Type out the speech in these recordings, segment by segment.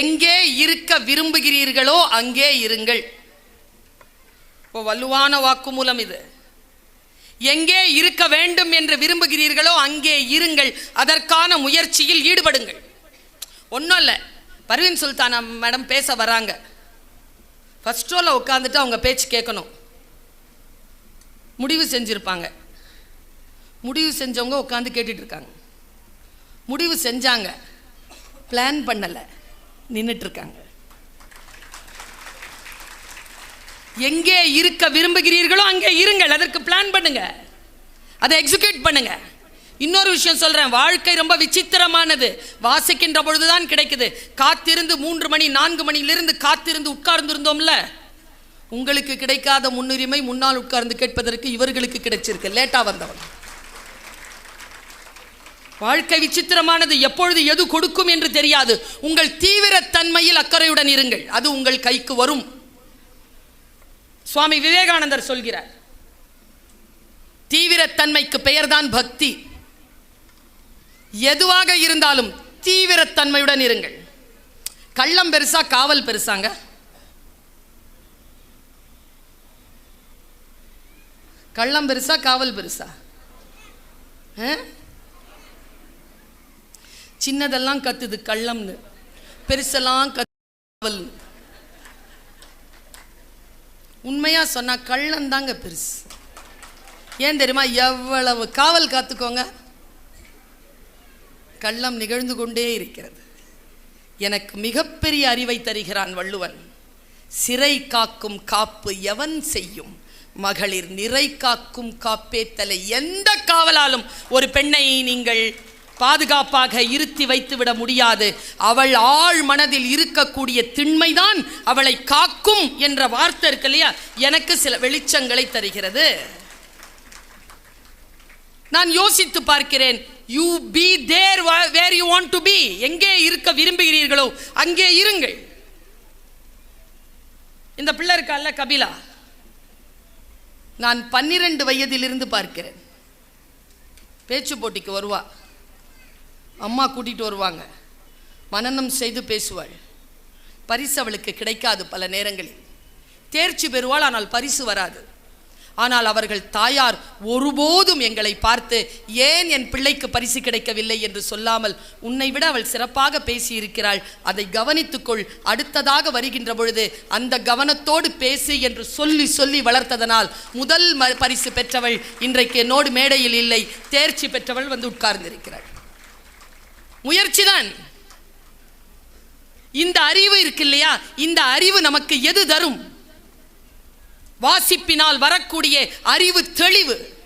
எங்கே இருக்க விரும்புகிறீர்களோ அங்கே இருங்கள். இப்போ வலுவான வாக்குமூலம் இது. எங்கே இருக்க வேண்டும் என்று விரும்புகிறீர்களோ அங்கே இருங்கள். அதற்கான முயற்சியில் ஈடுபடுங்கள். ஒன்றும் இல்லை. பர்வீன் சுல்தானா மேடம் பேச வராங்க. ஃபஸ்ட் ரோவில் உட்காந்துட்டு அவங்க பேச்சு கேட்கணும். முடிவு செஞ்சுருப்பாங்க. முடிவு செஞ்சவங்க உட்காந்து கேட்டுட்ருக்காங்க முடிவு செஞ்சாங்க. பிளான் பண்ணலை. நின்றுட்டு இருக்காங்க எங்கே இருக்க விரும்புகிறீர்களோ அங்கே இருங்கள். அதற்கு பிளான் பண்ணுங்க. அதை எக்ஸிக்யூட் பண்ணுங்க. இன்னொரு விஷயம் சொல்கிறேன் வாழ்க்கை ரொம்ப விசித்திரமானது. வாசிக்கின்ற பொழுதுதான் கிடைக்குது. காத்திருந்து மூன்று மணி நான்கு மணியிலிருந்து காத்திருந்து உட்கார்ந்து இருந்தோம்ல உங்களுக்கு கிடைக்காத முன்னுரிமை முன்னால் உட்கார்ந்து கேட்பதற்கு இவர்களுக்கு கிடைச்சிருக்கு. லேட்டாக வந்தவன் வாழ்க்கை விசித்திரமானது எப்பொழுது எது கொடுக்கும் என்று தெரியாது. உங்கள் தீவிரத்தன்மையில் அக்கறையுடன் இருங்கள். அது உங்கள் கைக்கு வரும். சுவாமி விவேகானந்தர் சொல்கிறார். தீவிரத்தன்மைக்கு பெயர்தான் பக்தி. எதுவாக இருந்தாலும் தீவிரத்தன்மையுடன் இருங்கள். கள்ளம் பெருசா காவல் பெருசாங்க? கள்ளம் பெருசா காவல் பெருசா? ஆ? சின்னதெல்லாம் கத்துது கள்ளம்னு. பெருசெல்லாம் கத்துவல் உண்மையா சொன்னா கள்ளம் தாங்க பெருசு. ஏன் தெரியுமா? எவ்வளவு காவல் காத்துக்கோங்க. கள்ளம் நிகழ்ந்து கொண்டே இருக்கிறது. எனக்கு மிகப்பெரிய அறிவை தருகிறான் வள்ளுவன். சிறை காக்கும் காப்பு எவன் செய்யும்? மகளிர் நிறை காக்கும் காப்பே தலை எந்த காவலாலும் ஒரு பெண்ணை நீங்கள் பாதுகாப்பாக இருத்தி வைத்துவிட முடியாது. அவள் ஆழ் மனதில் இருக்கக்கூடிய திண்மைதான் அவளை காக்கும் என்ற வார்த்தை இருக்கு இல்லையா? எனக்கு சில வெளிச்சங்களை தருகிறது. நான் யோசித்து பார்க்கிறேன். You be there where you want to be எங்கே இருக்க விரும்புகிறீர்களோ அங்கே இருங்கள். இந்த பிள்ளை இருக்கால்ல கபிலா? நான் பன்னிரண்டு வயதிலிருந்து பார்க்கிறேன். பேச்சு போட்டிக்கு வருவா. அம்மா கூட்டிகிட்டு வருவாங்க. மனநம் செய்து பேசுவாள். பரிசு அவளுக்கு கிடைக்காது பல நேரங்களில். தேர்ச்சி பெறுவாள் ஆனால் பரிசு வராது. ஆனால் அவர்கள் தாயார் ஒருபோதும் எங்களை பார்த்து ஏன் என் பிள்ளைக்கு பரிசு கிடைக்கவில்லை? என்று சொல்லாமல் உன்னை விட அவள் சிறப்பாக பேசியிருக்கிறாள். அதை கவனித்துக்கொள். அடுத்ததாக வருகின்ற பொழுது அந்த கவனத்தோடு பேசு என்று சொல்லி சொல்லி வளர்த்ததனால் முதல் ம- பரிசு பெற்றவள் இன்றைக்கு என்னோடு மேடையில் இல்லை. தேர்ச்சி பெற்றவள் வந்து உட்கார்ந்திருக்கிறாள். முயற்சிதான். இந்த அறிவு இருக்கு இல்லையா? இந்த அறிவு நமக்கு எது தரும்? வாசிப்பினால் வரக்கூடிய அறிவு தெளிவு.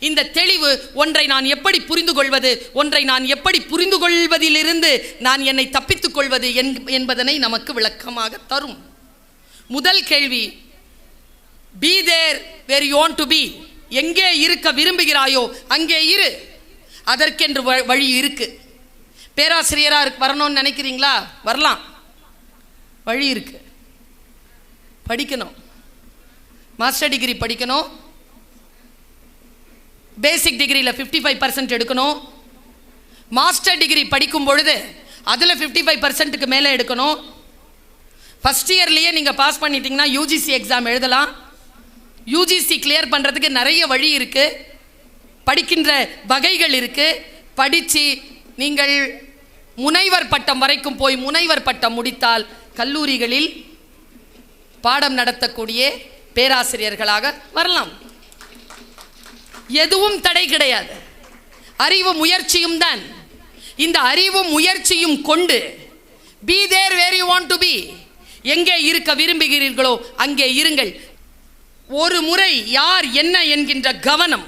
இந்த தெளிவு ஒன்றை நான் எப்படி புரிந்து கொள்வது ஒன்றை நான் எப்படி புரிந்து கொள்வதிலிருந்து நான் என்னை தப்பித்துக் கொள்வது என்- என்பதனை நமக்கு விளக்கமாக தரும். முதல் கேள்வி be there where you want to be எங்கே இருக்க விரும்புகிறாயோ அங்கே இரு. அதற்கென்று வ- வழி இருக்கு. பேராசிரியராக இருக்கு வரணும்னு நினைக்கிறீங்களா? வரலாம். வழி இருக்கு. படிக்கணும். மாஸ்டர் டிகிரி படிக்கணும். பேசிக் டிகிரியில் ஃபிஃப்டி ஃபைவ் பர்சன்ட் எடுக்கணும். மாஸ்டர் டிகிரி படிக்கும் பொழுது அதில் ஃபிஃப்டி ஃபைவ் பர்சன்ட்டுக்கு மேலே எடுக்கணும். ஃபஸ்ட் இயர்லேயே நீங்கள் பாஸ் பண்ணிட்டீங்கன்னா யூஜிசி எக்ஸாம் எழுதலாம். யூஜிசி கிளியர் பண்ணுறதுக்கு நிறைய வழி இருக்குது படிக்கின்ற வகைகள் இருக்குது படித்து நீங்கள் முனைவர் பட்டம் வரைக்கும் போய் முனைவர் பட்டம் முடித்தால் கல்லூரிகளில் பாடம் நடத்தக்கூடிய பேராசிரியர்களாக வரலாம். எதுவும் தடை கிடையாது. அறிவு முயற்சியும் தான். இந்த அறிவும் முயற்சியும் கொண்டு be there where you want to be எங்கே இருக்க விரும்புகிறீர்களோ அங்கே இருங்கள். ஒரு முறை யார் என்ன என்கின்ற கவனம்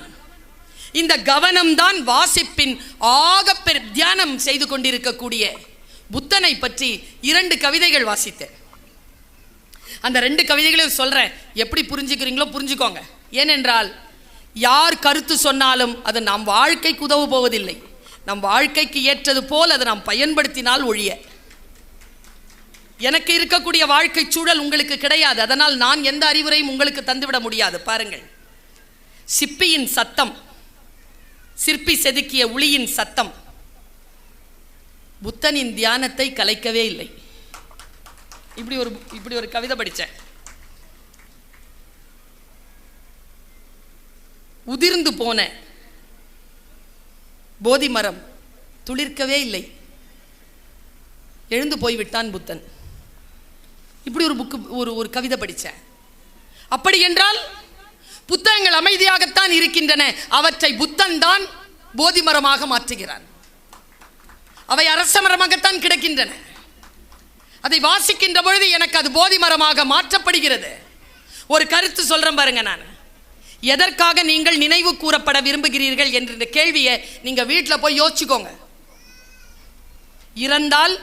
இந்த கவனம்தான் வாசிப்பின் ஆகப்பெரு தியானம் செய்து கொண்டிருக்கக்கூடிய புத்தனை பற்றி இரண்டு கவிதைகள் வாசித்தேன். அந்த ரெண்டு கவிதைகளையும் சொல்கிறேன் எப்படி புரிஞ்சுக்கிறீங்களோ புரிஞ்சுக்கோங்க. ஏனென்றால் யார் கருத்து சொன்னாலும் அது நம் வாழ்க்கைக்கு உதவு போவதில்லை. நம் வாழ்க்கைக்கு ஏற்றது போல் அதை நாம் பயன்படுத்தினால் ஒழிய. எனக்கு இருக்கக்கூடிய வாழ்க்கை சூழல் உங்களுக்கு கிடையாது. அதனால் நான் எந்த அறிவுரையும் உங்களுக்கு தந்துவிட முடியாது. பாருங்கள். சிப்பியின் சத்தம். சிற்பி செதுக்கிய உளியின் சத்தம். புத்தனின் தியானத்தை கலைக்கவே இல்லை. இப்படி ஒரு இப்படி ஒரு கவிதை படித்தேன். உதிர்ந்து போன போதி மரம் துளிர்க்கவே இல்லை. எழுந்து போய்விட்டான் புத்தன். இப்படி ஒரு புக்கு ஒரு ஒரு கவிதை படித்தேன். அப்படி என்றால் புத்தகங்கள் அமைதியாகத்தான் இருக்கின்றன. அவற்றை புத்தன் தான் போதி மரமாக மாற்றுகிறான். அவை அரச மரமாகத்தான் கிடக்கின்றன. அதை வாசிக்கின்ற பொழுது எனக்கு அது போதி மரமாக மாற்றப்படுகிறது. ஒரு கருத்து சொல்றேன் பாருங்க நான். எதற்காக நீங்கள் நினைவு கூறப்பட விரும்புகிறீர்கள் என்ற கேள்வியை நீங்க வீட்டில் போய் யோசிச்சுக்கோங்க. இறந்தால்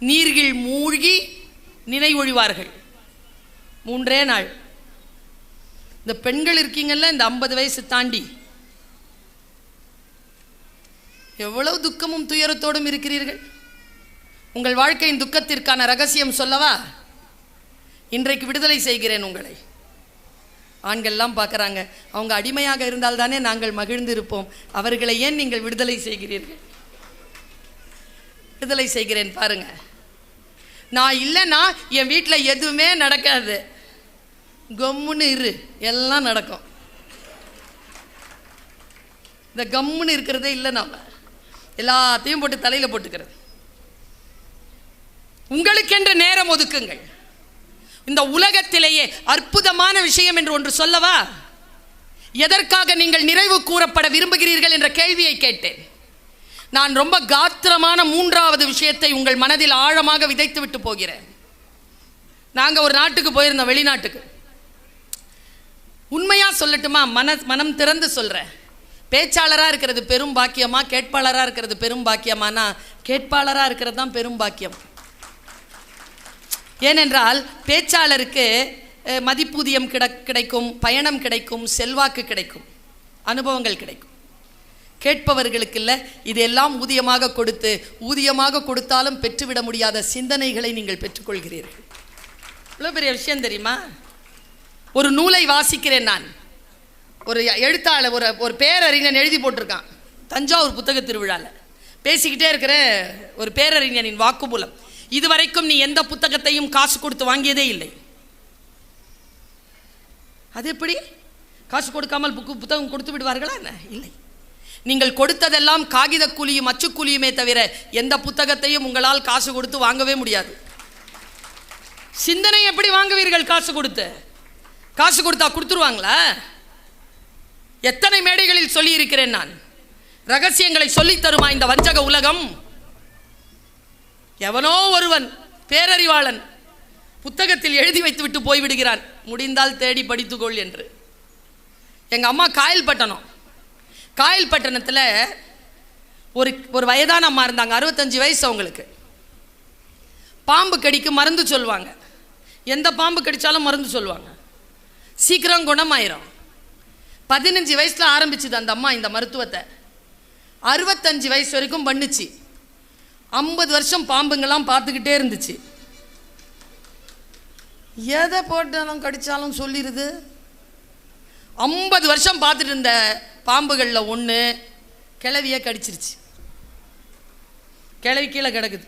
நீர்கில் மூழ்கி நினைவொழிவார்கள். மூன்றே நாள். இந்த பெண்கள் இருக்கீங்கல்ல இந்த ஐம்பது வயசு தாண்டி. எவ்வளவு துக்கமும் துயரத்தோடும் இருக்கிறீர்கள். உங்கள் வாழ்க்கையின் துக்கத்திற்கான ரகசியம் சொல்லவா? இன்றைக்கு விடுதலை செய்கிறேன் உங்களை. ஆண்கள்லாம் பார்க்குறாங்க அவங்க அடிமையாக இருந்தால் தானே நாங்கள் மகிழ்ந்து இருப்போம். அவர்களை ஏன் நீங்கள் விடுதலை செய்கிறீர்கள்? விடுதலை செய்கிறேன் பாருங்க. நான் இல்லைன்னா என் வீட்டில் எதுவுமே நடக்காது. கம்முன்னு இரு எல்லாம் நடக்கும். இந்த கம்முன்னு இருக்கிறதே இல்லை நாம. எல்லாத்தையும் போட்டு தலையில் போட்டுக்கிறது. உங்களுக்கென்று நேரம் ஒதுக்குங்கள். இந்த உலகத்திலேயே அற்புதமான விஷயம் என்று ஒன்று சொல்லவா? எதற்காக நீங்கள் நிறைவு கூறப்பட விரும்புகிறீர்கள் என்ற கேள்வியை கேட்டேன். நான் ரொம்ப காத்திரமான மூன்றாவது விஷயத்தை உங்கள் மனதில் ஆழமாக விதைத்து விட்டு போகிறேன். நாங்கள் ஒரு நாட்டுக்கு போயிருந்தோம் வெளிநாட்டுக்கு. உண்மையாக சொல்லட்டுமா? மன மனம் திறந்து சொல்கிறேன் பேச்சாளராக இருக்கிறது பெரும் பாக்கியமா? கேட்பாளராக இருக்கிறது பெரும் பாக்கியமானா? கேட்பாளராக இருக்கிறது தான் பெரும் பாக்கியம். ஏனென்றால் பேச்சாளருக்கு மதிப்பூதியம் கிட கிடைக்கும் பயணம் கிடைக்கும் செல்வாக்கு கிடைக்கும் அனுபவங்கள் கிடைக்கும். கேட்பவர்களுக்கு இல்லை இதெல்லாம் ஊதியமாக கொடுத்து ஊதியமாக கொடுத்தாலும் பெற்றுவிட முடியாத சிந்தனைகளை நீங்கள் பெற்றுக்கொள்கிறீர்கள். இவ்வளோ பெரிய விஷயம் தெரியுமா? ஒரு நூலை வாசிக்கிறேன் நான். ஒரு எழுத்தாளர் ஒரு ஒரு பேரறிஞன் எழுதி போட்டிருக்கான் தஞ்சாவூர் புத்தக திருவிழாவில் பேசிக்கிட்டே இருக்கிற ஒரு பேரறிஞனின் வாக்குமூலம். இதுவரைக்கும் நீ எந்த புத்தகத்தையும் காசு கொடுத்து வாங்கியதே இல்லை. அது எப்படி? காசு கொடுக்காமல் புக்கு புத்தகம் கொடுத்து விடுவார்களா என்ன? இல்லை. நீங்கள் கொடுத்ததெல்லாம் காகித கூலியும் அச்சுக்கூலியுமே தவிர எந்த புத்தகத்தையும் உங்களால் காசு கொடுத்து வாங்கவே முடியாது. சிந்தனை எப்படி வாங்குவீர்கள் காசு கொடுத்து? காசு கொடுத்தா கொடுத்துருவாங்களா? எத்தனை மேடைகளில் சொல்லி இருக்கிறேன் நான்? ரகசியங்களை சொல்லித் தருமா இந்த வஞ்சக உலகம்? எவனோ ஒருவன் பேரறிவாளன் புத்தகத்தில் எழுதி வைத்து விட்டு போய்விடுகிறான். முடிந்தால் தேடி படித்துக்கொள் என்று. எங்கள் அம்மா காயல்பட்டணம் காயல்பட்டணத்தில் ஒரு ஒரு வயதான அம்மா இருந்தாங்க. அறுபத்தஞ்சு வயசு அவங்களுக்கு. பாம்பு கடிக்கு மருந்து சொல்லுவாங்க. எந்த பாம்பு கடித்தாலும் மருந்து சொல்லுவாங்க. சீக்கிரம் குணமாயிரும். பதினஞ்சு வயசில் ஆரம்பிச்சுது அந்த அம்மா இந்த மருத்துவத்தை. அறுபத்தஞ்சு வயசு வரைக்கும் பண்ணுச்சு. ஐம்பது வருஷம் பாம்புங்கெல்லாம் பார்த்துக்கிட்டே இருந்துச்சு. எதை போட்டாலும் கடிச்சாலும் சொல்லிடுது ஐம்பது வருஷம் பார்த்துட்டு இருந்த பாம்புகளில் ஒன்று கிளவியே கடிச்சிருச்சு. கிளவி கீழே கிடக்குது.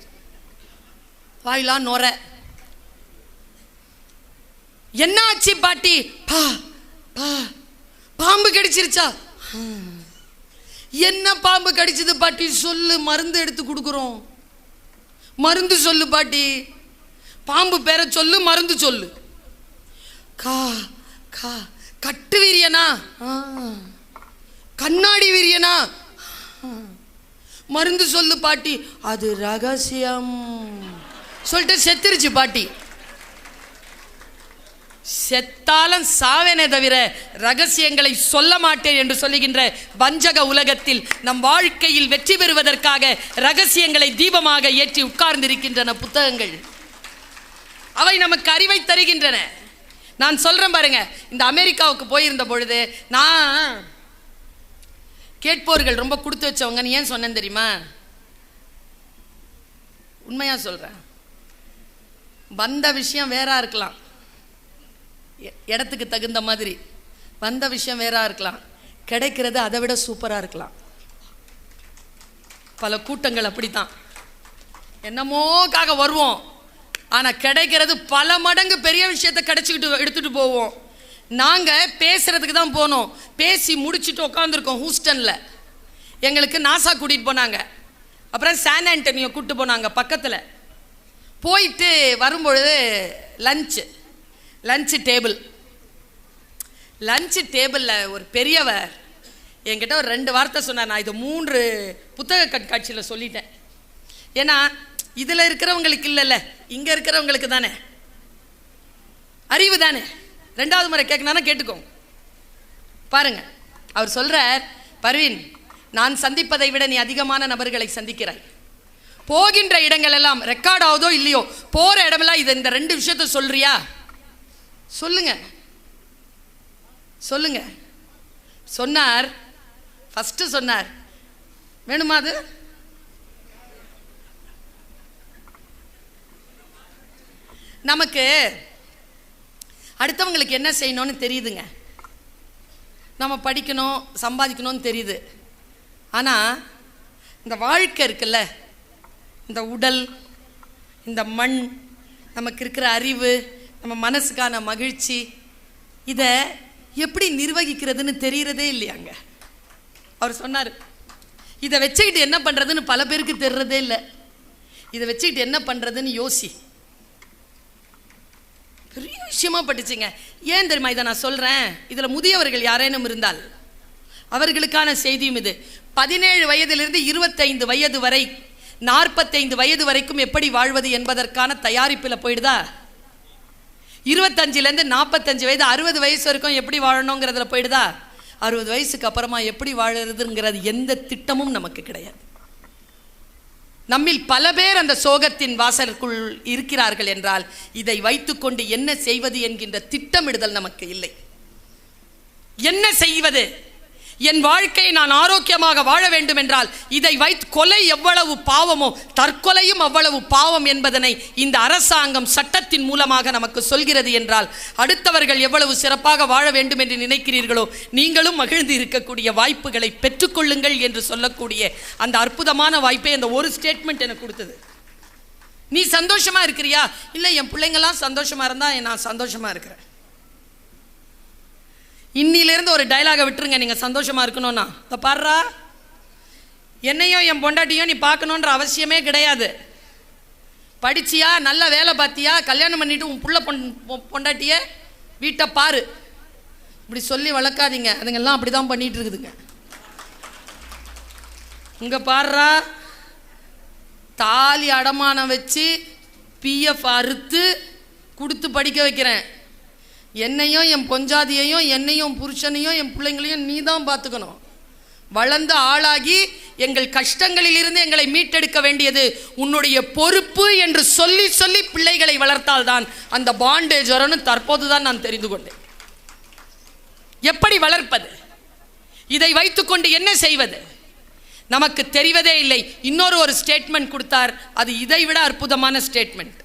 வாயிலாம் நுரை. என்ன ஆச்சு பாட்டி? பா பா. பாம்பு கடிச்சிருச்சா? என்ன பாம்பு கடிச்சது பாட்டி? சொல்லு மருந்து எடுத்து கொடுக்குறோம். மருந்து சொல்லு பாட்டி. பாம்பு பேரை சொல்லு மருந்து சொல்லு. கா கா. கட்டு விரியனா? கண்ணாடி விரியனா? மருந்து சொல்லு பாட்டி. அது ரகசியம். சொல்லிட்டு செத்துருச்சு பாட்டி. செத்தாலும் சாவேனே தவிர ரகசியங்களை சொல்ல மாட்டேன் என்று சொல்லுகின்ற வஞ்சக உலகத்தில் நம் வாழ்க்கையில் வெற்றி பெறுவதற்காக ரகசியங்களை தீபமாக ஏற்றி உட்கார்ந்திருக்கின்றன புத்தகங்கள். அவை நமக்கு அறிவை தருகின்றன. நான் சொல்றேன் பாருங்க இந்த அமெரிக்காவுக்கு போயிருந்த பொழுது நான் கேட்போர்கள் ரொம்ப கொடுத்து வச்சவங்கன்னு ஏன் சொன்னேன் தெரியுமா? உண்மையா சொல்றேன். வந்த விஷயம் வேறா இருக்கலாம். இடத்துக்கு தகுந்த மாதிரி. வந்த விஷயம் வேறாக இருக்கலாம். கிடைக்கிறது அதை விட சூப்பராக இருக்கலாம். பல கூட்டங்கள் அப்படித்தான். என்னமோக்காக வருவோம். ஆனால் கிடைக்கிறது பல மடங்கு பெரிய விஷயத்தை கிடைச்சிக்கிட்டு எடுத்துகிட்டு போவோம். நாங்கள் பேசுகிறதுக்கு தான் போனோம். பேசி முடிச்சுட்டு உட்காந்துருக்கோம் ஹூஸ்டனில். எங்களுக்கு நாசா கூட்டிகிட்டு போனாங்க. அப்புறம் சான் ஆண்டனியோ கூப்பிட்டு போனாங்க பக்கத்தில். போயிட்டு வரும்பொழுது லஞ்சு லஞ்சு டேபிள் லஞ்சு டேபிளில் ஒரு பெரியவர் என்கிட்ட ஒரு ரெண்டு வார்த்தை சொன்னார். நான் இது மூன்று புத்தக கண்காட்சியில் சொல்லிட்டேன். ஏன்னா இதில் இருக்கிறவங்களுக்கு இல்லைல்ல இங்கே இருக்கிறவங்களுக்கு தானே. அறிவு தானே. ரெண்டாவது முறை கேட்கணும்னா கேட்டுக்கோங்க. பாருங்க அவர் சொல்கிறார் பர்வீன் நான் சந்திப்பதை விட நீ அதிகமான நபர்களை சந்திக்கிறாய். போகின்ற இடங்கள் எல்லாம் ரெக்கார்ட் ஆகுதோ இல்லையோ போகிற இடமெல்லாம் இது இந்த ரெண்டு விஷயத்த சொல்றியா? சொல்லுங்க. சொல்லுங்க. சொன்னார். ஃபஸ்ட்டு சொன்னார். வேணுமா அது? நமக்கு அடுத்தவங்களுக்கு என்ன செய்யணும்னு தெரியுதுங்க. நம்ம படிக்கணும் சம்பாதிக்கணும்னு தெரியுது. ஆனால் இந்த வாழ்க்கை இருக்குல்ல. இந்த உடல் இந்த மண் நமக்கு இருக்கிற அறிவு நம்ம மனசுக்கான மகிழ்ச்சி இதை எப்படி நிர்வகிக்கிறதுன்னு தெரிகிறதே இல்லையாங்க. அவர் சொன்னார் இதை வச்சுக்கிட்டு என்ன பண்ணுறதுன்னு பல பேருக்கு தெரிறதே இல்லை. இதை வச்சுக்கிட்டு என்ன பண்ணுறதுன்னு யோசி. பெரிய விஷயமா பட்டுச்சுங்க. ஏன் தெரியுமா இதை நான் சொல்கிறேன் இதில் முதியவர்கள் யாரேனும் இருந்தால் அவர்களுக்கான செய்தியும் இது. பதினேழு வயதிலிருந்து இருபத்தைந்து வயது வரை நாற்பத்தைந்து வயது வரைக்கும் எப்படி வாழ்வது என்பதற்கான தயாரிப்பில் போயிடுதா? இருபத்தஞ்சிலேருந்து நாற்பத்தஞ்சு வயது அறுபது வயசு வரைக்கும் எப்படி வாழணுங்கிறதுல போயிடுதா? அறுபது வயசுக்கு அப்புறமா எப்படி வாழறதுங்கிறது எந்த திட்டமும் நமக்கு கிடையாது. நம்மில் பல பேர் அந்த சோகத்தின் வாசலுக்குள் இருக்கிறார்கள் என்றால் இதை வைத்துக்கொண்டு என்ன செய்வது என்கின்ற திட்டமிடுதல் நமக்கு இல்லை. என்ன செய்வது? என் வாழ்க்கையை நான் ஆரோக்கியமாக வாழ வேண்டும் என்றால் இதை வைத்து கொலை எவ்வளவு பாவமோ தற்கொலையும் அவ்வளவு பாவம் என்பதனை இந்த அரசாங்கம் சட்டத்தின் மூலமாக நமக்கு சொல்கிறது என்றால் அடுத்தவர்கள் எவ்வளவு சிறப்பாக வாழ வேண்டும் என்று நினைக்கிறீர்களோ நீங்களும் மகிழ்ந்து இருக்கக்கூடிய வாய்ப்புகளை பெற்றுக்கொள்ளுங்கள் என்று சொல்லக்கூடிய அந்த அற்புதமான வாய்ப்பை அந்த ஒரு ஸ்டேட்மெண்ட் எனக்கு கொடுத்தது. நீ சந்தோஷமா இருக்கிறியா? இல்லை என் பிள்ளைங்களாம் சந்தோஷமா இருந்தா நான் சந்தோஷமா இருக்கிறேன். இன்னிலிருந்து ஒரு டைலாகை விட்டுருங்க. நீங்கள் சந்தோஷமாக இருக்கணும்னா. இப்போ பாடுறா என்னையும் என் பொண்டாட்டியும் நீ பார்க்கணுன்ற அவசியமே கிடையாது. படிச்சியா? நல்ல வேலை பார்த்தியா? கல்யாணம் பண்ணிட்டு உன் புள்ள பொன் பொ- பொண்டாட்டிய வீட்டை பாரு. இப்படி சொல்லி வளர்க்காதீங்க. அதுங்கெல்லாம் அப்படி தான் பண்ணிட்டு இருக்குதுங்க இங்கே பாடுறா தாலி அடமானம் வச்சு பிஎஃப் அறுத்து கொடுத்து படிக்க வைக்கிறேன். என்னையும் என் பொஞ்சாதியையும் என்னையும் புருஷனையும் என் பிள்ளைங்களையும் நீ தான் பார்த்துக்கணும். வளர்ந்து ஆளாகி எங்கள் கஷ்டங்களிலிருந்து எங்களை மீட்டெடுக்க வேண்டியது உன்னுடைய பொறுப்பு என்று சொல்லி சொல்லி பிள்ளைகளை வளர்த்தால்தான் அந்த பாண்டேஜ் வரும்னு தற்போதுதான் நான் தெரிந்து கொண்டேன். எப்படி வளர்ப்பது? இதை வைத்துக்கொண்டு என்ன செய்வது? நமக்கு தெரிவதே இல்லை. இன்னொரு ஒரு ஸ்டேட்மெண்ட் கொடுத்தார். அது இதை விட அற்புதமான ஸ்டேட்மெண்ட்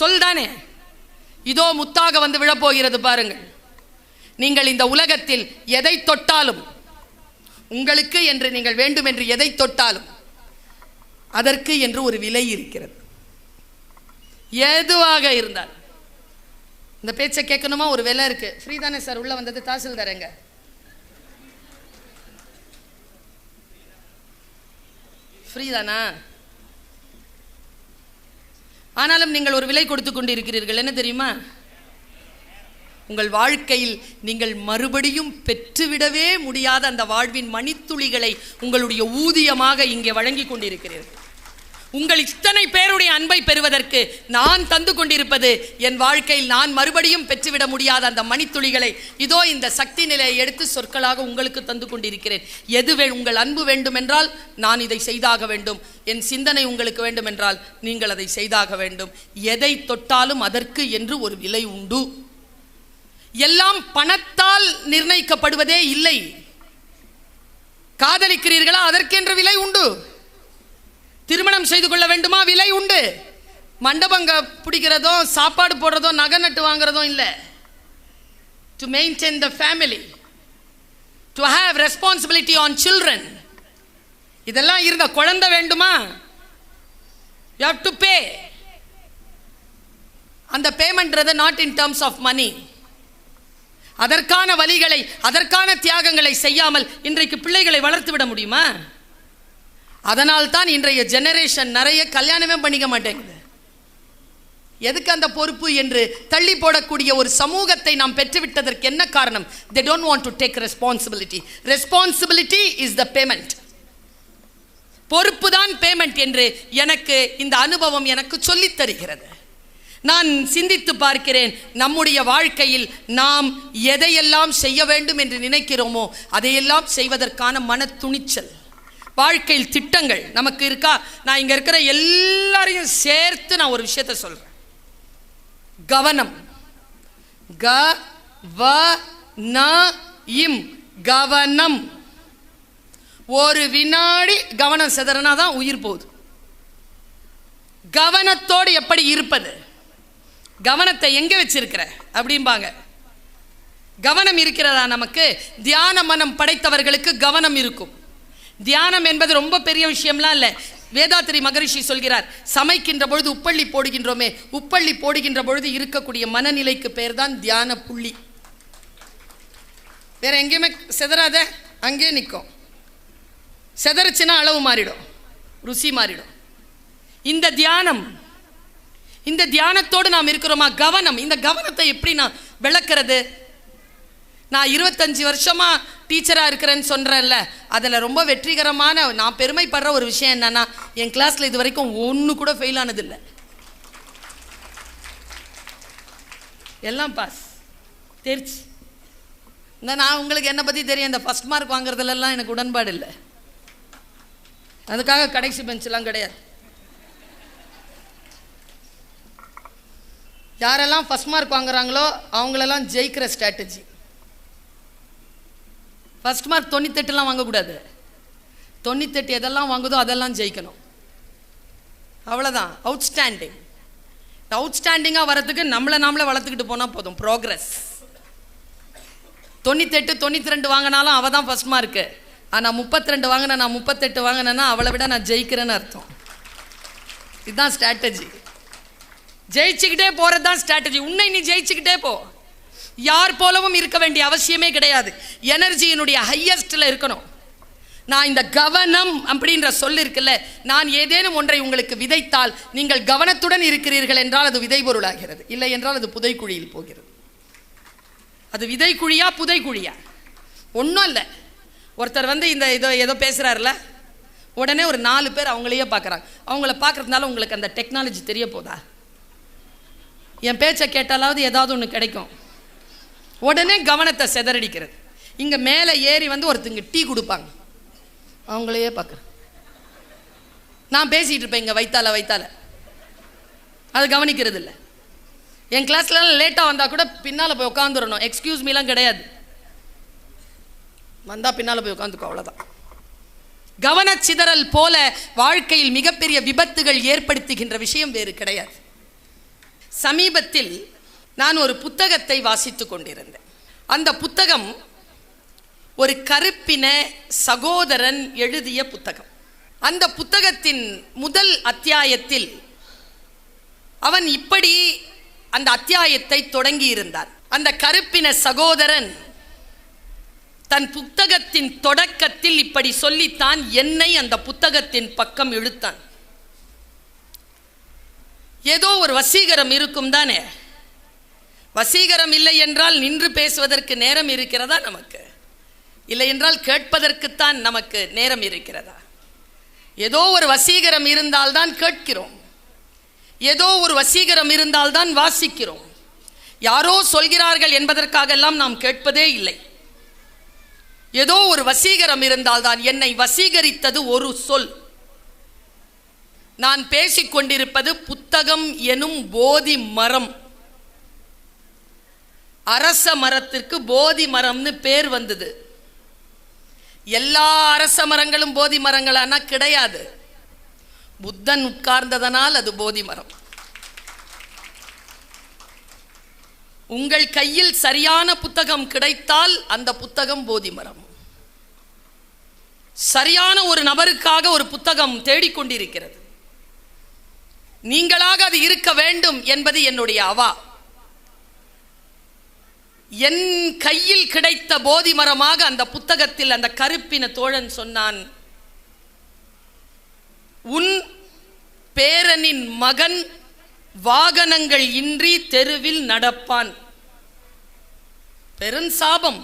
சொல்தானே? இதோ முத்தாக வந்து விழப்போகிறது பாருங்கள். நீங்கள் இந்த உலகத்தில் எதை தொட்டாலும் உங்களுக்கு என்று நீங்கள் வேண்டும் என்று எதை தொட்டாலும் அதற்கு என்று ஒரு விலை இருக்கிறது. எதுவாக இருந்தால் இந்த பேச்சை கேட்கணுமா? ஒரு விலை இருக்கு. ஃப்ரீ தானே சார்? உள்ள வந்தது தாசில்தார் எங்க ஃப்ரீ தானா? ஆனாலும் நீங்கள் ஒரு விலை கொடுத்து கொண்டு இருக்கிறீர்கள் என்ன தெரியுமா? உங்கள் வாழ்க்கையில் நீங்கள் மறுபடியும் பெற்றுவிடவே முடியாத அந்த வாழ்வின் மணித்துளிகளை உங்களுடைய ஊதியமாக இங்கே வழங்கி கொண்டிருக்கிறீர்கள். உங்கள் இத்தனை பேருடைய அன்பை பெறுவதற்கு நான் தந்து கொண்டிருப்பது என் வாழ்க்கையில் நான் மறுபடியும் பெற்றுவிட முடியாத அந்த மணித்துளிகளை. இதோ இந்த சக்தி நிலையை எடுத்து சொற்களாக உங்களுக்கு தந்து கொண்டிருக்கிறேன். எது உங்கள் அன்பு வேண்டுமென்றால் நான் இதை செய்தாக வேண்டும். என் சிந்தனை உங்களுக்கு வேண்டுமென்றால் நீங்கள் அதை செய்தாக வேண்டும். எதை தொட்டாலும் அதற்கு என்று ஒரு விலை உண்டு. எல்லாம் பணத்தால் நிர்ணயிக்கப்படுவதே இல்லை. காதலிக்கிறீர்களா அதற்கென்று விலை உண்டு. திருமணம் செய்து கொள்ள வேண்டுமா? விலை உண்டு. மண்டபங்க பிடிக்கிறதும் சாப்பாடு போடுறதும் நகை நட்டு வாங்குறதும் இல்லை. To maintain the family to have responsibility on children இதெல்லாம் இருந்த குழந்தை வேண்டுமா? யூ ஹவ் டு பே அந்த பேமெண்ட்றது not in terms of money அதற்கான வழிகளை அதற்கான தியாகங்களை செய்யாமல் இன்றைக்கு பிள்ளைகளை வளர்த்து விட முடியுமா? அதனால் தான் இன்றைய ஜெனரேஷன் நிறைய கல்யாணமே பண்ணிக்க மாட்டேங்குது. எதுக்கு அந்த பொறுப்பு என்று தள்ளி போடக்கூடிய ஒரு சமூகத்தை நாம் பெற்றுவிட்டதற்கு என்ன காரணம்? They don't want to take responsibility responsibility is the payment பொறுப்பு தான் பேமெண்ட் என்று எனக்கு இந்த அனுபவம் எனக்கு சொல்லித் தருகிறது. நான் சிந்தித்து பார்க்கிறேன் நம்முடைய வாழ்க்கையில் நாம் எதையெல்லாம் செய்ய வேண்டும் என்று நினைக்கிறோமோ அதையெல்லாம் செய்வதற்கான மன துணிச்சல் வாழ்க்கையில் திட்டங்கள் நமக்கு இருக்கா? நான் இங்கே இருக்கிற எல்லாரையும் சேர்த்து நான் ஒரு விஷயத்த சொல்கிறேன் கவனம். க வ ந இம் கவனம். ஒரு வினாடி கவனம் செதறனா தான் உயிர் போகுது. கவனத்தோடு எப்படி இருப்பது? கவனத்தை எங்கே வச்சிருக்கிற? அப்படிம்பாங்க. கவனம் இருக்கிறதா நமக்கு? தியான மனம் படைத்தவர்களுக்கு கவனம் இருக்கும். தியானம் என்பது ரொம்ப பெரிய விஷயம்லாம் இல்லை. வேதாத்திரி மகரிஷி சொல்கிறார் சமைக்கின்ற பொழுது உப்பள்ளி போடுகின்றோமே உப்பள்ளி போடுகின்ற பொழுது இருக்கக்கூடிய மனநிலைக்கு பேர் தான் தியான புள்ளி. வேற எங்கேயுமே சிதறாத அங்கே நிற்கும் சிதறுச்சுன்னா அளவு மாறிடும் ருசி மாறிடும். இந்த தியானம் இந்த தியானத்தோடு நாம் இருக்கிறோமா? கவனம். இந்த கவனத்தை எப்படி நான் விளக்குறது? நான் இருபத்தஞ்சு வருஷமா டீச்சராக இருக்கிறேன்னு சொல்கிறேன்ல அதில் ரொம்ப வெற்றிகரமான நான் பெருமைப்படுற ஒரு விஷயம் என்னன்னா என் கிளாஸில் இது வரைக்கும் ஒன்று கூட ஃபெயில் ஆனதில்லை. எல்லாம் பாஸ் தெரிச்சு. இந்த நான் உங்களுக்கு என்னை பற்றி தெரியும் இந்த ஃபஸ்ட் மார்க் வாங்குறதுலலாம் எனக்கு உடன்பாடு இல்லை. அதுக்காக கடைசி பெஞ்செலாம் கிடையாது. யாரெல்லாம் ஃபஸ்ட் மார்க் வாங்குறாங்களோ அவங்களெல்லாம் ஜெயிக்கிற ஸ்ட்ராட்டஜி ஃபஸ்ட் மார்க் தொண்ணூத்தெட்டுலாம் வாங்கக்கூடாது. தொண்ணூத்தெட்டு எதெல்லாம் வாங்குதோ அதெல்லாம் ஜெயிக்கணும். அவ்வளோதான் அவுட்ஸ்டாண்டிங் அவுட்ஸ்டாண்டிங்காக வரதுக்கு நம்மளை நாமளே வளர்த்துக்கிட்டு போனால் போதும். ப்ரோக்ரஸ் தொண்ணூத்தெட்டு தொண்ணூற்றி ரெண்டு வாங்கினாலும் அவள் தான் ஃபஸ்ட் மார்க்கு ஆனால் முப்பத்தி ரெண்டு வாங்கினேன் நான் முப்பத்தெட்டு வாங்கினேன்னா அவளை விட நான் ஜெயிக்கிறேன்னு அர்த்தம். இதுதான் ஸ்ட்ராட்டஜி ஜெயிச்சுக்கிட்டே போகிறது தான் ஸ்ட்ராட்டஜி உன்னை நீ ஜெயிச்சுக்கிட்டே போ. யார் போலவும் இருக்க வேண்டிய அவசியமே கிடையாது. எனர்ஜியினுடைய ஹையஸ்டில் இருக்கணும். நான் இந்த கவனம் அப்படின்ற சொல் இருக்குல்ல நான் ஏதேனும் ஒன்றை உங்களுக்கு விதைத்தால் நீங்கள் கவனத்துடன் இருக்கிறீர்கள் என்றால் அது விதை பொருளாகிறது இல்லை என்றால் அது புதைக்குழியில் போகிறது. அது விதைக்குழியா புதைக்குழியா? ஒன்றும் இல்லை. ஒருத்தர் வந்து இந்த இதோ ஏதோ பேசுகிறாருல உடனே ஒரு நாலு பேர் அவங்களையே பார்க்குறாங்க. அவங்கள பார்க்கறதுனால உங்களுக்கு அந்த டெக்னாலஜி தெரிய போதா? என் பேச்சை கேட்டாலாவது ஏதாவது ஒன்று கிடைக்கும். உடனே கவனத்தை சிதறடிக்கிறது. இங்கே மேலே ஏறி வந்து ஒருத்தங்க டீ கொடுப்பாங்க. அவங்களையே பார்க்குறேன். நான் பேசிகிட்டு இருப்பேன் இங்கே வைத்தால வைத்தால. அது கவனிக்கிறது இல்லை. என் கிளாஸ்லலாம் லேட்டாக வந்தால் கூட பின்னால் போய் உட்காந்துடணும் எக்ஸ்கியூஸ் மீலாம் கிடையாது. வந்தால் பின்னால் போய் உட்காந்துக்கோ அவ்வளோதான் கவனச்சிதறல் போல வாழ்க்கையில் மிகப்பெரிய விபத்துகள் ஏற்படுத்துகின்ற விஷயம் வேறு கிடையாது. சமீபத்தில் நான் ஒரு புத்தகத்தை வாசித்து கொண்டிருந்தேன். அந்த புத்தகம் ஒரு கருப்பின சகோதரன் எழுதிய புத்தகம். அந்த புத்தகத்தின் முதல் அத்தியாயத்தில் அவன் இப்படி அந்த அத்தியாயத்தை தொடங்கி இருந்தான் அந்த கருப்பின சகோதரன் தன் புத்தகத்தின் தொடக்கத்தில் இப்படி சொல்லித்தான் என்னை அந்த புத்தகத்தின் பக்கம் இழுத்தான். ஏதோ ஒரு வசீகரம் இருக்கும் தானே? வசீகரம் இல்லை என்றால் நின்று பேசுவதற்கு நேரம் இருக்கிறதா நமக்கு? இல்லை என்றால் கேட்பதற்குத்தான் நமக்கு நேரம் இருக்கிறதா? ஏதோ ஒரு வசீகரம் இருந்தால்தான் கேட்கிறோம். ஏதோ ஒரு வசீகரம் இருந்தால்தான் வாசிக்கிறோம். யாரோ சொல்கிறார்கள் என்பதற்காகெல்லாம் நாம் கேட்பதே இல்லை. ஏதோ ஒரு வசீகரம் இருந்தால்தான் என்னை வசீகரித்தது ஒரு சொல். நான் பேசிக்கொண்டிருப்பது புத்தகம் எனும் போதி மரம். அரச மரத்திற்கு போதி மரம்னு பேர் வந்தது. எல்லா அரச மரங்களும் போதி மரங்களானா கிடையாது. புத்தன் உட்கார்ந்ததனால் அது போதி மரம். உங்கள் கையில் சரியான புத்தகம் கிடைத்தால் அந்த புத்தகம் போதி மரம். சரியான ஒரு நபருக்காக ஒரு புத்தகம் தேடிக்கொண்டிருக்கிறது. நீங்களாக அது இருக்க வேண்டும் என்பது என்னுடைய அவா. என் கையில் கிடைத்த போதி மரமாக அந்த புத்தகத்தில் அந்த கருப்பின தோழன் சொன்னான் உன் பேரனின் மகன் வாகனங்கள் இன்றி தெருவில் நடப்பான். பெருஞ்சாபம்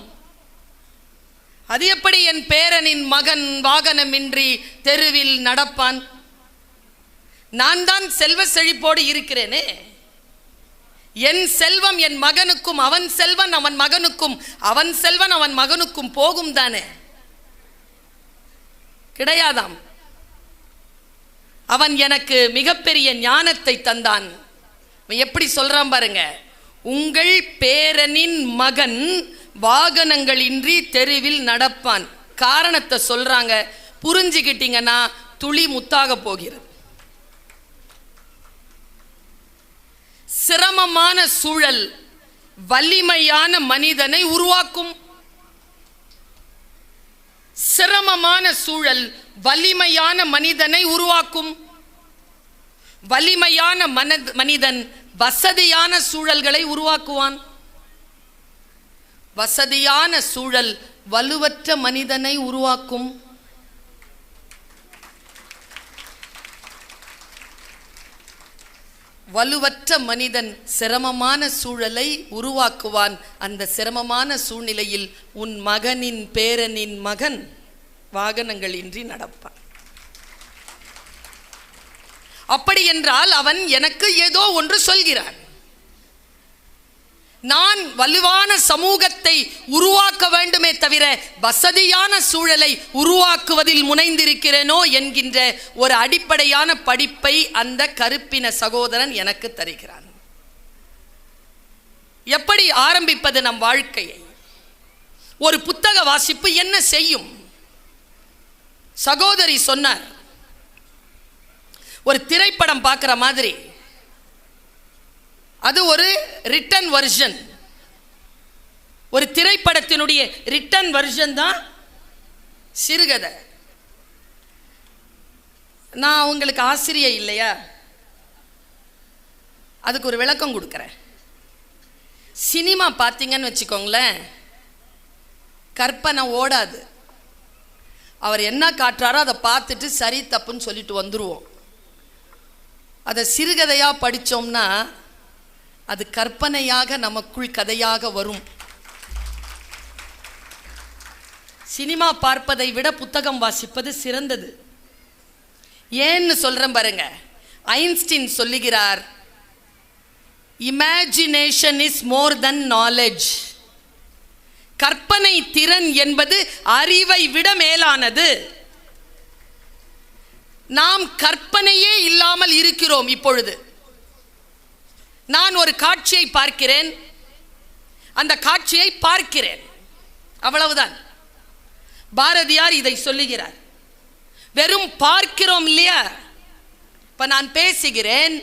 அது எப்படி என் பேரனின் மகன் வாகனமின்றி தெருவில் நடப்பான்? நான் தான் செல்வ செழிப்போடு இருக்கிறேனே. என் செல்வம் என் மகனுக்கும் அவன் செல்வன் அவன் மகனுக்கும் அவன் செல்வன் அவன் மகனுக்கும் போகும் தானே? கிடையாதாம். அவன் எனக்கு மிகப்பெரிய ஞானத்தை தந்தான். எப்படி சொல்றான் பாருங்க உங்கள் பேரனின் மகன் வாகனங்களின்றி தெருவில் நடப்பான். காரணத்தை சொல்றாங்க. புரிஞ்சுக்கிட்டீங்கன்னா துளி முத்தாக போகிறது. சிரமமான சூழல் வலிமையான மனிதனை உருவாக்கும். சிரமமான சூழல் வலிமையான மனிதனை உருவாக்கும். வலிமையான மனத் மனிதன் வசதியான சூழல்களை உருவாக்குவான். வசதியான சூழல் வலுவற்ற மனிதனை உருவாக்கும். வலுவற்ற மனிதன் சிரமமான சூழலை உருவாக்குவான். அந்த சிரமமான சூழ்நிலையில் உன் மகனின் பேரனின் மகன் வாகனங்களின்றி நடப்பான். அப்படி என்றால் அவன் எனக்கு ஏதோ ஒன்று சொல்கிறான். நான் வலுவான சமூகத்தை உருவாக்க வேண்டுமே தவிர வசதியான சூழலை உருவாக்குவதில் முனைந்திருக்கிறேனோ என்கின்ற ஒரு அடிப்படையான படிப்பை அந்த கருப்பின சகோதரன் எனக்கு தருகிறான். எப்படி ஆரம்பிப்பது நம் வாழ்க்கையை? ஒரு புத்தக வாசிப்பு என்ன செய்யும்? சகோதரி சொன்னார் ஒரு திரைப்படம் பார்க்குற மாதிரி. அது ஒரு ரிட்டன் வெர்ஷன் ஒரு திரைப்படத்தினுடைய ரிட்டன் வெர்ஷன் தான் சிறுகதை. நான் உங்களுக்கு ஆசிரியை இல்லையா? அதுக்கு ஒரு விளக்கம் கொடுக்குறேன். சினிமா பார்த்தீங்கன்னு வச்சுக்கோங்களேன் கற்பனை ஓடாது. அவர் என்ன காட்டுறாரோ அதை பார்த்துட்டு சரி தப்புன்னு சொல்லிட்டு வந்துடுவோம் அதை சிறுகதையாக படித்தோம்னா அது கற்பனையாக நமக்குள் கதையாக வரும். சினிமா பார்ப்பதை விட புத்தகம் வாசிப்பது சிறந்தது. ஏன்னு சொல்றேன் பாருங்க. ஐன்ஸ்டீன் சொல்லுகிறார் imagination is more than knowledge கற்பனை திறன் என்பது அறிவை விட மேலானது. நாம் கற்பனையே இல்லாமல் இருக்கிறோம் இப்பொழுது. நான் ஒரு காட்சியை பார்க்கிறேன். அந்த காட்சியை பார்க்கிறேன். அவ்வளவுதான். பாரதியார் இதை சொல்லுகிறார். வெறும் பார்க்கிறோம் இல்லையா? இப்ப நான் பேசுகிறேன்.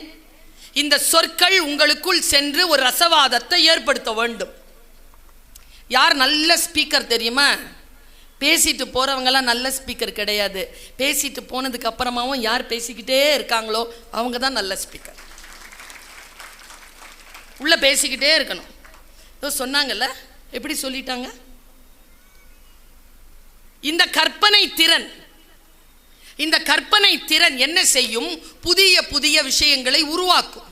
இந்த சொற்கள் உங்களுக்குள் சென்று ஒரு ரசவாதத்தை ஏற்படுத்த வேண்டும். யார் நல்ல ஸ்பீக்கர் தெரியுமா? பேசிட்டு போகிறவங்கெல்லாம் நல்ல ஸ்பீக்கர் கிடையாது. பேசிட்டு போனதுக்கு அப்புறமாவும் யார் பேசிக்கிட்டே இருக்காங்களோ அவங்க தான் நல்ல ஸ்பீக்கர் உள்ள பேசிக்கிட்டே இருக்கணும். ஏதோ சொன்னாங்கல்ல எப்படி சொல்லிட்டாங்க? இந்த கற்பனை திறன் இந்த கற்பனை திறன் என்ன செய்யும்? புதிய புதிய விஷயங்களை உருவாக்கும்.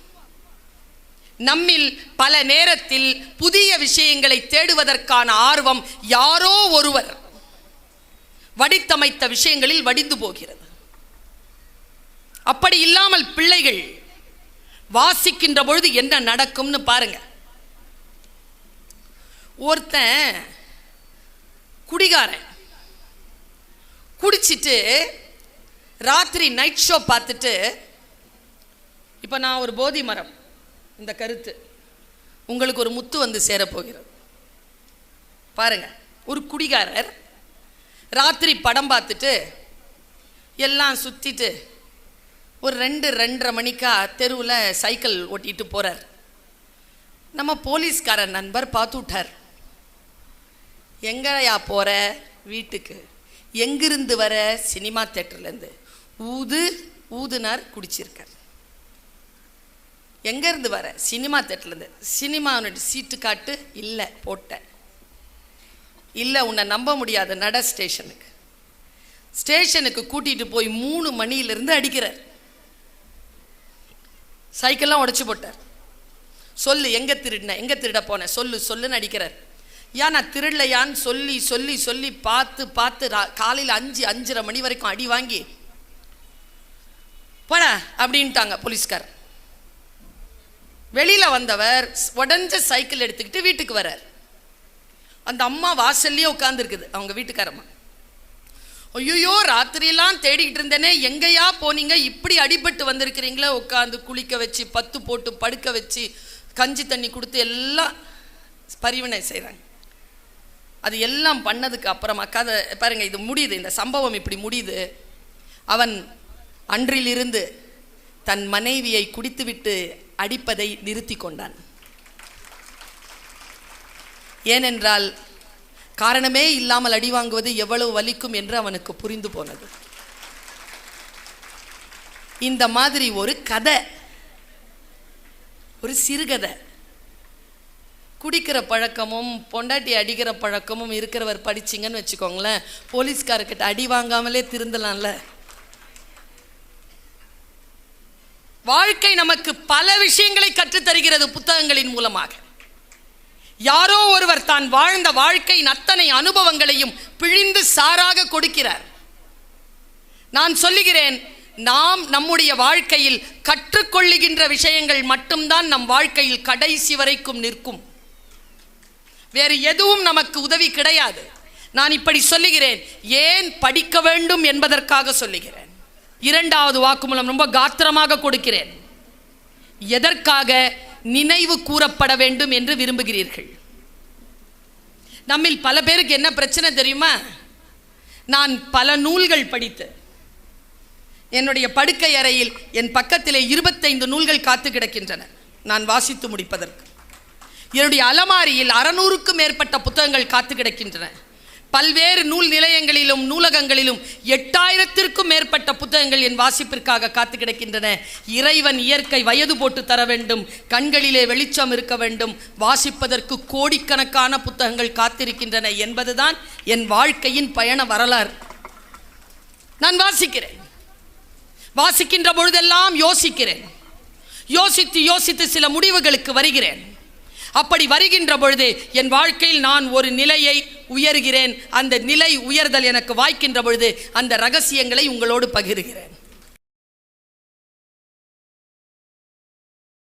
நம்மில் பல நேரத்தில் புதிய விஷயங்களை தேடுவதற்கான ஆர்வம் யாரோ ஒருவர் வடித்தமைத்த விஷயங்களில் வடிந்து போகிறது. அப்படி இல்லாமல் பிள்ளைகள் வாசிக்கின்ற பொழுது என்ன நடக்கும்னு பாருங்க. ஒருத்தன் குடிகாரன். குடிச்சிட்டு ராத்திரி நைட் ஷோ பார்த்துட்டு இப்போ நான் ஒரு போதி மரம் இந்த கருத்து உங்களுக்கு ஒரு முத்து வந்து சேரப்போகிறது பாருங்க ஒரு குடிகாரர் ராத்திரி படம் பார்த்துட்டு எல்லாம் சுற்றிட்டு ஒரு ரெண்டு ரெண்டரை மணிக்கா தெருவில் சைக்கிள் ஓட்டிட்டு போகிறார் நம்ம போலீஸ்கார நண்பர் பார்த்து விட்டார். எங்கேயா போகிற வீட்டுக்கு? எங்கிருந்து வர சினிமா தேட்டர்லேருந்து ஊது ஊதுனார் குடிச்சிருக்கார். எங்கேருந்து வர சினிமா தேட்டர்லேருந்து சினிமாவுடைய சீட்டு காட்டு. இல்லை போட்டேன். இல்லை உன்னை நம்ப முடியாத நட ஸ்டேஷனுக்கு. ஸ்டேஷனுக்கு கூட்டிகிட்டு போய் மூணு மணியிலிருந்து அடிக்கிறார். சைக்கிள்லாம் உடச்சி போட்டார். சொல்லு எங்கே திருடின எங்கே திருட போனேன் சொல்லு சொல்லுன்னு அடிக்கிறார் ஏன் நான் திருடலையான்னு சொல்லி சொல்லி சொல்லி பார்த்து பார்த்து காலையில் அஞ்சு அஞ்சரை மணி வரைக்கும் அடி வாங்கி போன அப்படின்ட்டாங்க போலீஸ்கார். வெளியில் வந்தவர் உடஞ்ச சைக்கிள் எடுத்துக்கிட்டு வீட்டுக்கு வரார் அந்த அம்மா வாசல்லையே உட்காந்துருக்குது அவங்க வீட்டுக்காரம்மா. ஐயோ ராத்திரியெல்லாம் தேடிக்கிட்டு இருந்தேனே. எங்கேயா போனீங்க? இப்படி அடிபட்டு வந்திருக்கிறீங்களே. உட்காந்து குளிக்க வச்சு பத்து போட்டு படுக்க வச்சு கஞ்சி தண்ணி கொடுத்து எல்லாம் பரிவினை செய்கிறாங்க அது எல்லாம் பண்ணதுக்கு அப்புறமா கதை பாருங்க இது முடியுது. இந்த சம்பவம் இப்படி முடியுது. அவன் அன்றிலிருந்து தன் மனைவியை குடித்துவிட்டு அடிப்பதை நிறுத்தி கொண்டான். ஏனென்றால் காரணமே இல்லாமல் அடி வாங்குவது எவ்வளவு வலிக்கும் என்று அவனுக்கு புரிந்து போனது. இந்த மாதிரி ஒரு கதை ஒரு சிறுகதை. குடிக்கிற பழக்கமும் பொண்டாட்டி அடிக்கிற பழக்கமும் இருக்கிறவர் படிச்சிங்கன்னு வச்சுக்கோங்களேன் போலீஸ்காரர்கிட்ட அடி வாங்காமலே திருந்தலாம்ல. வாழ்க்கை நமக்கு பல விஷயங்களை கற்றுத்தருகிறது புத்தகங்களின் மூலமாக. யாரோ ஒருவர் தான் வாழ்ந்த வாழ்க்கையின் அத்தனை அனுபவங்களையும் பிழிந்து சாராக கொடுக்கிறார். நான் சொல்லுகிறேன் நாம் நம்முடைய வாழ்க்கையில் கற்றுக்கொள்ளுகின்ற விஷயங்கள் மட்டும்தான் நம் வாழ்க்கையில் கடைசி வரைக்கும் நிற்கும். வேறு எதுவும் நமக்கு உதவி கிடையாது. நான் இப்படி சொல்லுகிறேன் ஏன் படிக்க வேண்டும் என்பதற்காக சொல்லுகிறேன். இரண்டாவது வாக்குமூலம் ரொம்ப காத்திரமாக கொடுக்கிறேன். எதற்காக? நினைவு கூறப்பட வேண்டும் என்று விரும்புகிறீர்கள். நம்மில் பல பேருக்கு என்ன பிரச்சனை தெரியுமா? நான் பல நூல்கள் படித்து என்னுடைய படுக்கை அறையில் என் பக்கத்திலே இருபத்தைந்து நூல்கள் காத்து கிடக்கின்றன. நான் வாசித்து முடிப்பதற்கு. என்னுடைய அலமாரியில் அறநூறுக்கும் மேற்பட்ட புத்தகங்கள் காத்து கிடக்கின்றன. பல்வேறு நூல் நிலையங்களிலும் நூலகங்களிலும் எட்டாயிரத்திற்கும் மேற்பட்ட புத்தகங்கள் என் வாசிப்பிற்காக காத்து கிடக்கின்றன. இறைவன் இயற்கை வயது போட்டு தர வேண்டும் கண்களிலே வெளிச்சம் இருக்க வேண்டும் வாசிப்பதற்கு கோடிக்கணக்கான புத்தகங்கள் காத்திருக்கின்றன என்பதுதான் என் வாழ்க்கையின் பயண வரலாறு. நான் வாசிக்கிறேன். வாசிக்கின்ற பொழுதெல்லாம் யோசிக்கிறேன். யோசித்து யோசித்து சில முடிவுகளுக்கு வருகிறேன். அப்படி வருகின்ற பொழுது என் வாழ்க்கையில் நான் ஒரு நிலையை உயர்கிறேன். அந்த நிலை உயர்தல் எனக்கு வாய்க்கின்ற பொழுது அந்த ரகசியங்களை உங்களோடு பகிர்கிறேன்.